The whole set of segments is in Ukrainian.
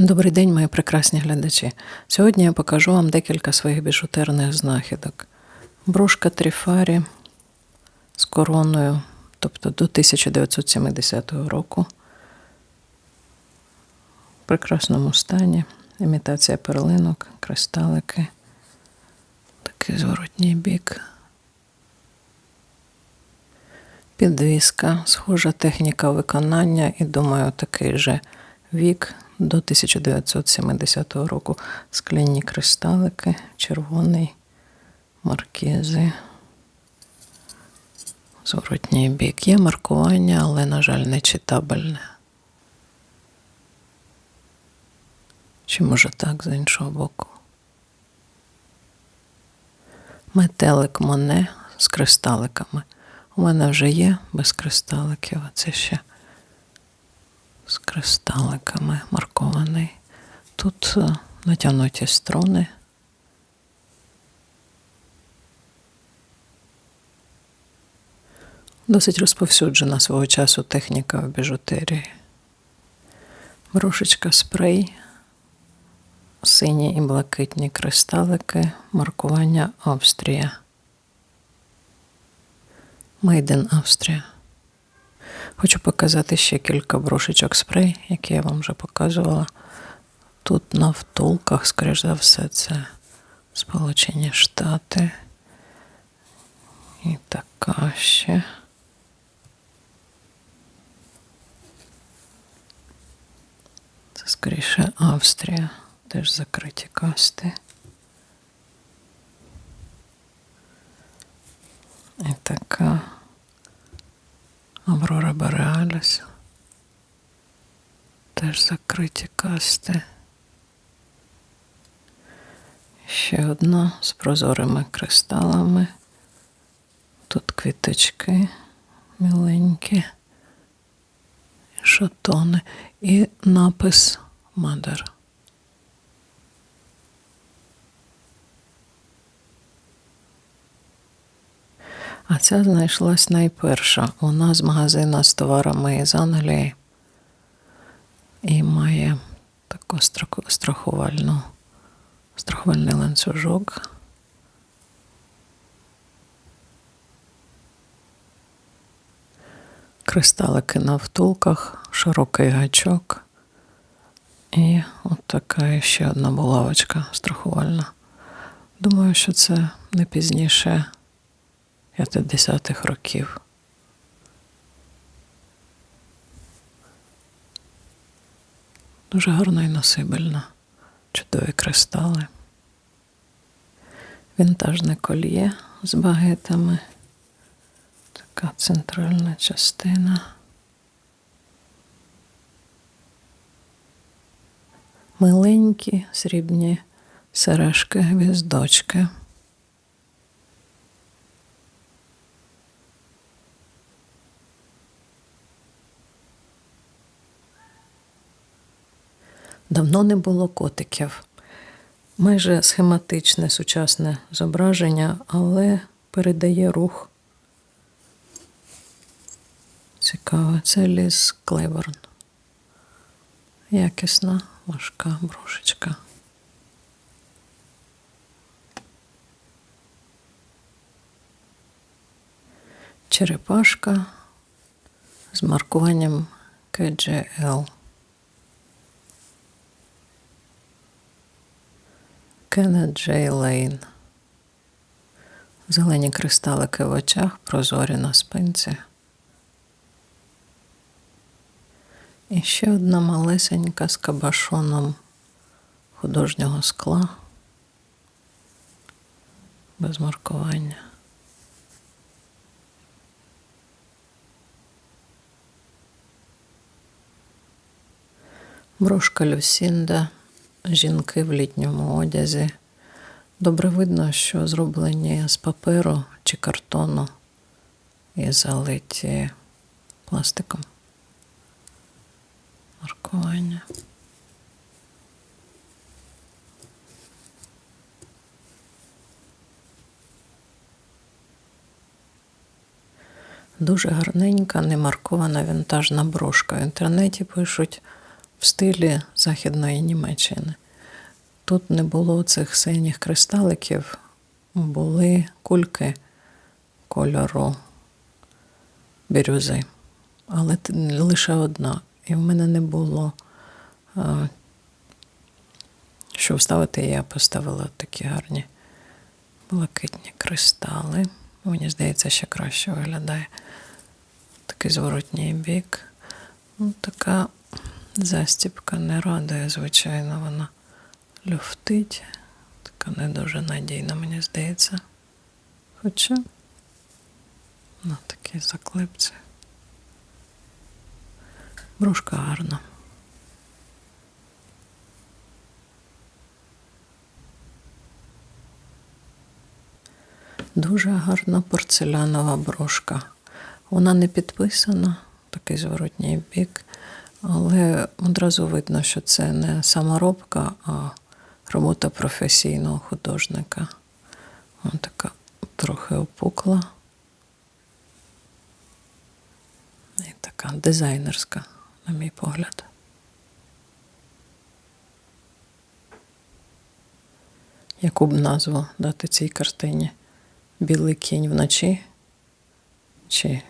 Добрий день, мої прекрасні глядачі. Сьогодні я покажу вам декілька своїх біжутерних знахідок. Брошка Тріфарі з короною, тобто до 1970 року. В прекрасному стані. Імітація перлинок, кристалики. Такий зворотній бік. Підвіска, схожа техніка виконання, і думаю, такий же вік до 1970 року. Скляні кристалики, червоний, маркізи. Зворотній бік. Є маркування, але, на жаль, не читабельне. Чи може так з іншого боку? Метелик Моне з кристаликами. У мене вже є без кристаликів, а це ще з кристаликами маркований. Тут е, натягнуті струни. Досить розповсюджена свого часу техніка в біжутерії. Брошечка спрей, сині і блакитні кристалики, маркування Австрія. In Австрія. Хочу показати ще кілька брошечок спрей, які я вам вже показувала. Тут на втулках, скоріш за все, це Сполучені Штати. І така ще. Це скоріше Австрія, теж закриті касти. І така Аврора Бореаліс. Теж закриті касти. Ще одна з прозорими кристалами. Тут квіточки міленькі, шатони і напис Мадер. А ця знайшлась найперша. Вона з магазина з товарами із Англії і має таку страхувальну, страхувальний ланцюжок. Кристалики на втулках, широкий гачок. І от така ще одна булавочка страхувальна. Думаю, що це не пізніше 50-х років. Дуже гарна і носибельна, чудові кристали. Вінтажне кольє з багетами. Така центральна частина. Миленькі срібні сережки, гвіздочки. Давно не було котиків. Майже схематичне сучасне зображення, але передає рух. Цікаво, це ліс Клейборн. Якісна, важка брошечка. Черепашка з маркуванням KGL. Кеннет Джей Лейн. Зелені кристалики в очах, прозорі на спинці. І ще одна малесенька з кабашоном художнього скла. Без маркування. Брошка Люсінда жінки в літньому одязі. Добре видно, що зроблені з паперу чи картону і залиті пластиком. Маркування. Дуже гарненька, немаркована вінтажна брошка. В інтернеті пишуть в стилі Західної Німеччини. Тут не було цих синіх кристаликів, були кульки кольору бірюзи. Але лише одна. І в мене не було, що вставити, я поставила такі гарні блакитні кристали. Мені здається, ще краще виглядає. Такий зворотній бік. Ну, така застібка не радує, звичайно, вона люфтить. Така не дуже надійна, мені здається. Хоча на такій заклепці. Брошка гарна. Дуже гарна порцелянова брошка. Вона не підписана, такий зворотній бік, але одразу видно, що це не саморобка, а робота професійного художника. Вона така трохи опукла. І така дизайнерська, на мій погляд. Яку б назву дати цій картині? Білий кінь вночі чи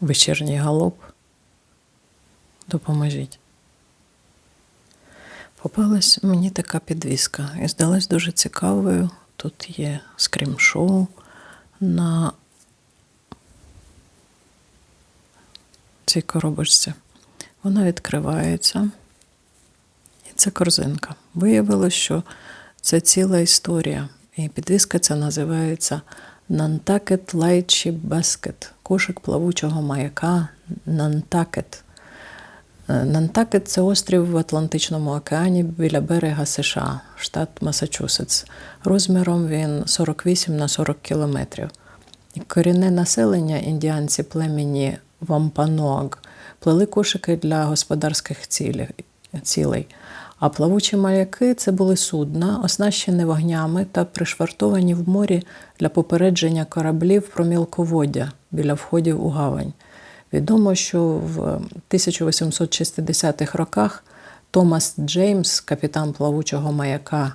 вечірній галоп? Допоможіть. Попалась мені така підвіска і здалась дуже цікавою. Тут є скрім-шоу на цій коробочці. Вона відкривається. І це корзинка. Виявилося, що це ціла історія. І підвіска ця називається Nantucket Lightship Basket. Кошик плавучого маяка Нантакет. Нантакет це острів в Атлантичному океані біля берега США, штат Масачусетс. Розміром він 48 на 40 кілометрів. Корінне населення індіанці племені Вампаноаг плели кошики для господарських цілей. А плавучі маяки це були судна, оснащені вогнями та пришвартовані в морі для попередження кораблів про мілководдя біля входів у гавань. Відомо, що в 1860-х роках Томас Джеймс, капітан плавучого маяка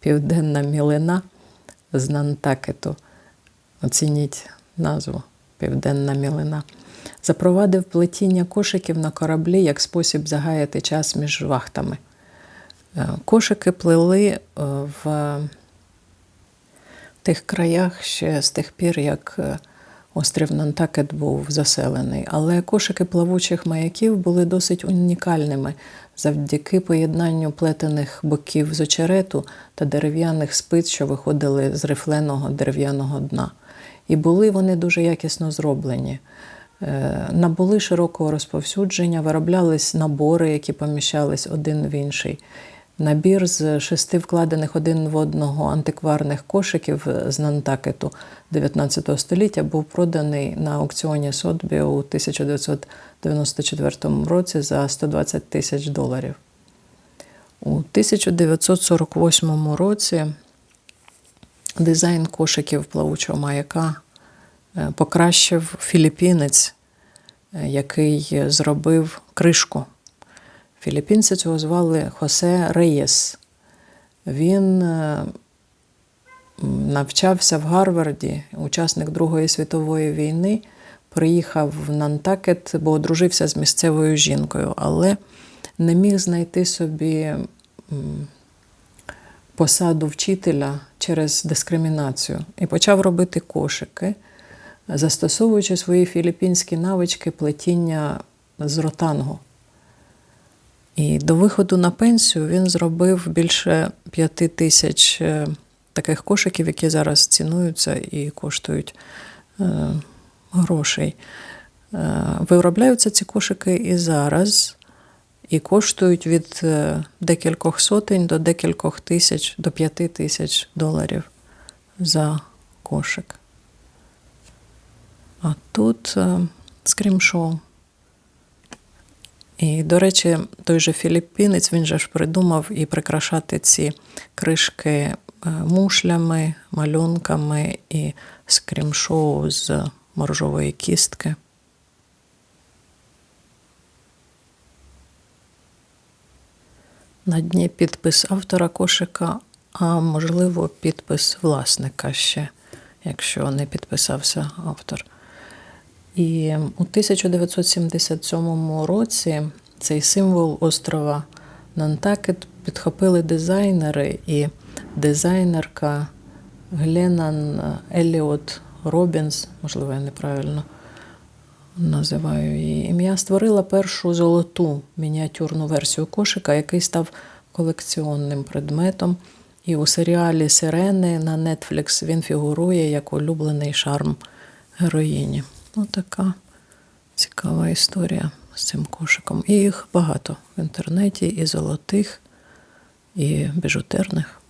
Південна Мілина з Нантакету, оцініть назву Південна Мілина, запровадив плетіння кошиків на кораблі як спосіб загаяти час між вахтами. Е, Кошики плели е, в тих краях ще з тих пір, як е, острів Нантакет був заселений. Але кошики плавучих маяків були досить унікальними завдяки поєднанню плетених боків з очерету та дерев'яних спиць, що виходили з рифленого дерев'яного дна. І були вони дуже якісно зроблені. Е, Набули широкого розповсюдження, вироблялись набори, які поміщались один в інший. Набір з шести вкладених один в одного антикварних кошиків з Нантакету 19 століття був проданий на аукціоні Сотбі у 1994 році за 120 тисяч доларів. У 1948 році дизайн кошиків плавучого маяка е, покращив філіппінець, е, який зробив кришку. Філіппінця цього звали Хосе Реєс. Він е, навчався в Гарварді, учасник Другої світової війни, приїхав в Нантакет, бо одружився з місцевою жінкою, але не міг знайти собі посаду вчителя через дискримінацію і почав робити кошики, застосовуючи свої філіппінські навички плетіння з ротангу. І до виходу на пенсію він зробив більше п'яти тисяч е, таких кошиків, які зараз цінуються і коштують е, грошей. Е, Виробляються ці кошики і зараз, і коштують від декількох сотень до декількох тисяч, до п'яти тисяч доларів за кошик. А тут скрім-шоу. І, до речі, той же філіппінець він же ж придумав і прикрашати ці кришки е, мушлями, малюнками і скрім-шоу з моржової кістки. На дні підпис автора кошика, а можливо, підпис власника ще, якщо не підписався автор. І у 1977 році цей символ острова Нантакет підхопили дизайнери, і дизайнерка Гленан Еліот Робінс, можливо, я неправильно називаю її ім'я, створила першу золоту мініатюрну версію кошика, який став колекціонним предметом. І у серіалі Сирени на Netflix він фігурує як улюблений шарм героїні. Ось така цікава історія з цим кошиком. І їх багато в інтернеті, і золотих, і біжутерних.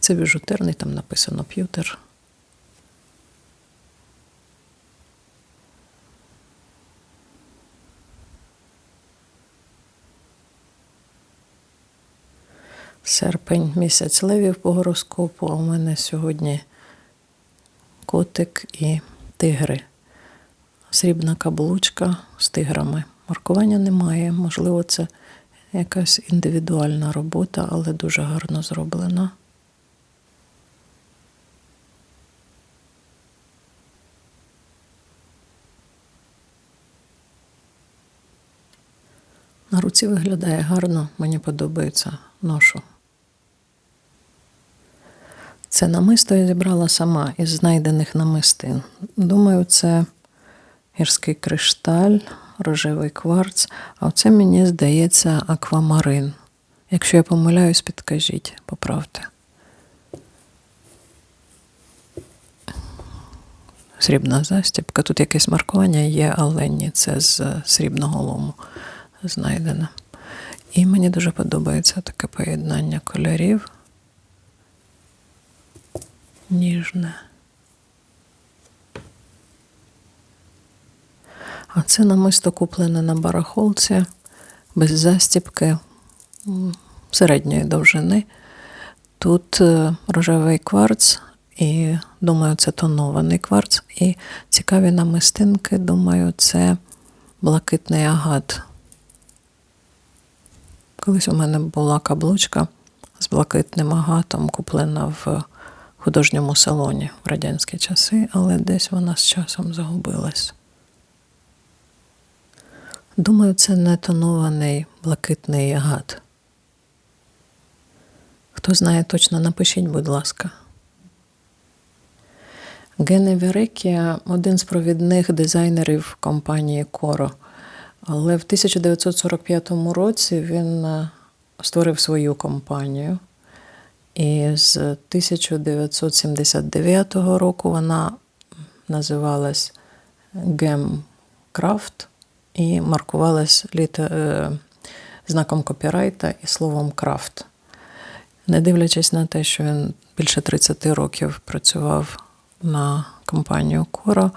Це біжутерний, там написано п'ютер. Серпень місяць левів по гороскопу, а у мене сьогодні котик і тигри. Срібна каблучка з тиграми. Маркування немає. Можливо, це якась індивідуальна робота, але дуже гарно зроблена. На руці виглядає гарно, мені подобається ношу. Це намисто я зібрала сама із знайдених намистин. Думаю, це гірський кришталь, рожевий кварц, а оце мені здається аквамарин. Якщо я помиляюсь, підкажіть, поправте. Срібна застібка. Тут якесь маркування є, але ні, це з срібного лому знайдено. І мені дуже подобається таке поєднання кольорів. Ніжне. А це намисто куплене на барахолці без застібки середньої довжини. Тут е, рожевий кварц, і думаю, це тонований кварц. І цікаві намистинки, думаю, це блакитний агат. Колись у мене була каблучка з блакитним агатом, куплена в художньому салоні в радянські часи, але десь вона з часом загубилась. Думаю, це не тонований блакитний агат. Хто знає точно, напишіть, будь ласка. Гене Верекія один з провідних дизайнерів компанії Коро. Але в 1945 році він е, створив свою компанію. І з 1979 року вона називалась Гемкрафт і маркувалась літе, е, знаком копірайта і словом крафт. Не дивлячись на те, що він більше 30 років працював на компанію Коро,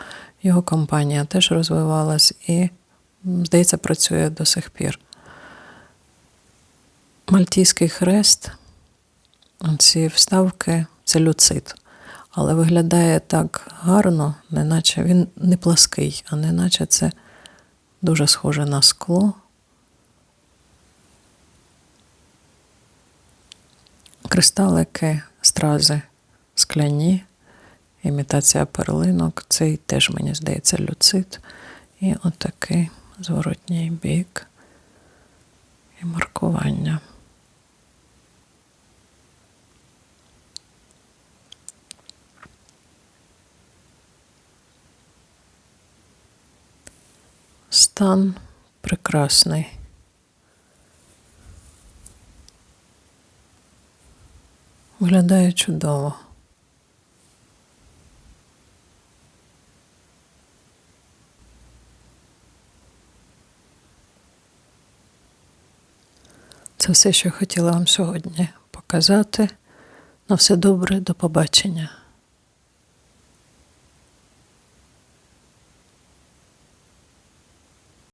його компанія теж розвивалась і, здається, працює до сих пір. Мальтійський хрест, ці вставки це люцит. Але виглядає так гарно, неначе він не плаский, а неначе це дуже схоже на скло. Кристалики, стрази скляні, імітація перлинок. Цей теж, мені здається, люцит. І отакий зворотній бік і маркування. Стан прекрасний. Виглядає чудово. Це все, що я хотіла вам сьогодні показати. На все добре, до побачення.